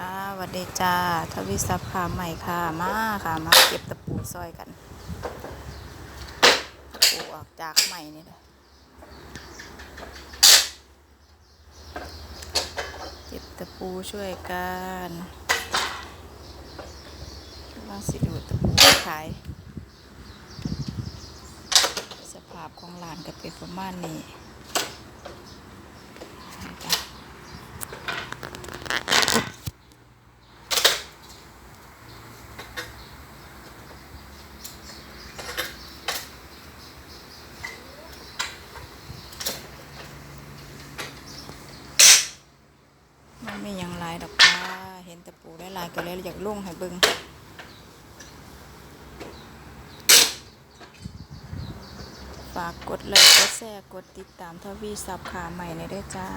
จ้าวัดดีจ้าทวิศัพย์ค่ะใหม่ค่ะ มาค่ะ มาเก็บตะปูซอยกัน ตะปูออกจากใหม่นี่เลยเก็บตะปูช่วยกันว่าสิดูตะปูขาย สภาพของหลานก็เป็นประมาณนี้จ้ะ มันไม่ยังลายดอกจ้าเห็นแตะปูได้ลายก็เลยอยากลุ่งให้เบิ่งฝากกดไลค์กดแชร์กดติดตามทวีสับขาใหม่ในด้วยจ้า